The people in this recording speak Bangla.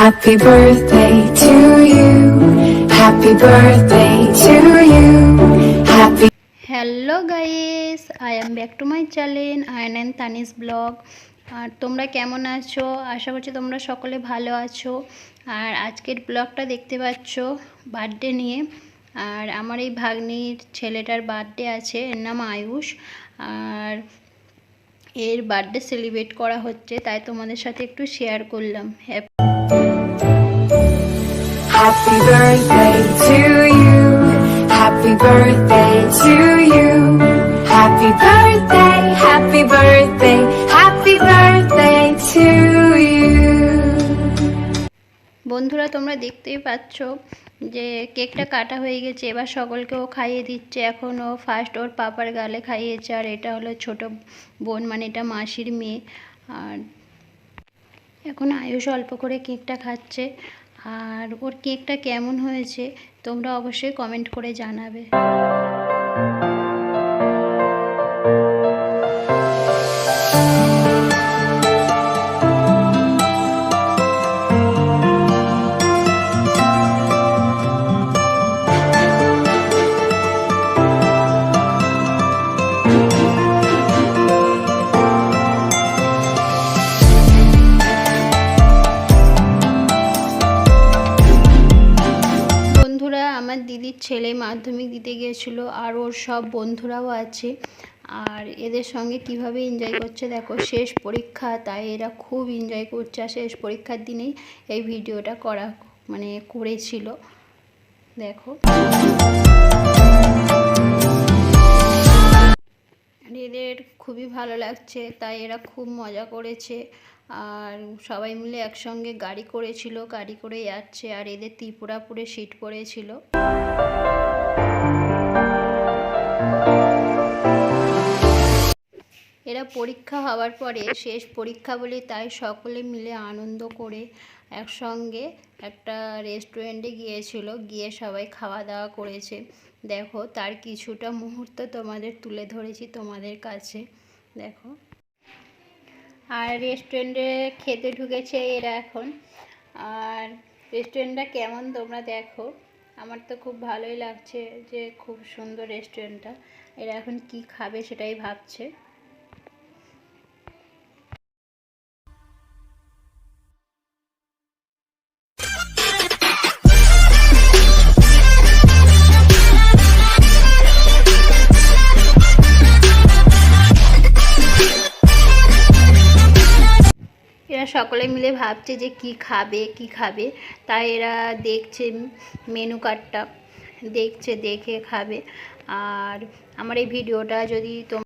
Happy birthday to you. Happy birthday to you. Happy hello guys I am back to my channel Ayan and Tanis vlog আর তোমরা কেমন আছো? আশা করছি তোমরা সকলে ভালো আছো। আর আজকের ব্লগটা দেখতে পাচ্ছ বার্থডে নিয়ে। আর আমার এই ভাগ্নির ছেলেটার বার্থডে আছে। এর নাম আয়ুষ। আর এর বার্থডে সেলিব্রেট করা হচ্ছে, তাই তোমাদের সাথে একটু শেয়ার করলাম। Happy Happy birthday to you. Happy birthday to you. Happy birthday, happy birthday, happy birthday to you. বন্ধুরা তোমরা দেখতেই পাচ্ছ যে কেকটা কাটা হয়ে গেছে এবার সকলকে ও খাইয়ে দিচ্ছে এখন ও ফার্স্ট ওর পাপার গালে খাইয়েছে আর এটা হলো ছোট বোন মানে এটা মাসির মেয়ে আর এখন আয়ুষ অল্প করে কেকটা খাচ্ছে। আর ওর কেকটা কেমন হয়েছে, তোমরা অবশ্যই কমেন্ট করে জানাবে। ছেলে মাধ্যমিক দিতে গিয়েছিল আর ওর সব বন্ধুরাও আছে। আর এদের সঙ্গে কীভাবে এনজয় করছে দেখো, শেষ পরীক্ষা, তাই এরা খুব এনজয় করছে। আর শেষ পরীক্ষার দিনেই এই ভিডিওটা করা মানে করেছিল। দেখো। এদের খুবই ভালো লাগছে, তাই এরা খুব মজা করেছে। আর সবাই মিলে একসঙ্গে গাড়ি করেছিল, গাড়ি করে যাচ্ছে আর এদের ত্রিপুরাপুরে সিট পড়েছিল। এরা পরীক্ষা হওয়ার পরে শেষ পরীক্ষা বলে তাই সকলে মিলে আনন্দ করে একসঙ্গে একটা রেস্টুরেন্টে গিয়েছিল, গিয়ে সবাই খাওয়া দাওয়া করেছে। দেখো, তার কিছুটা মুহূর্ত তোমাদের তুলে ধরেছি তোমাদের কাছে। দেখো। আর রেস্টুরেন্টে খেতে ঢুকেছে এরা এখন। আর রেস্টুরেন্টটা কেমন তোমরা দেখো। আমার তো খুব ভালোই লাগছে যে খুব সুন্দর রেস্টুরেন্টটা এরা এখন কি খাবে সেটাই ভাবছে। এরা সকলে মিলে ভাবছে যে কি খাবে কি খাবে। তাই এরা দেখছে মেনু কার্ডটা দেখছে, দেখে খাবে। আর আমার এই ভিডিওটা যদি তোম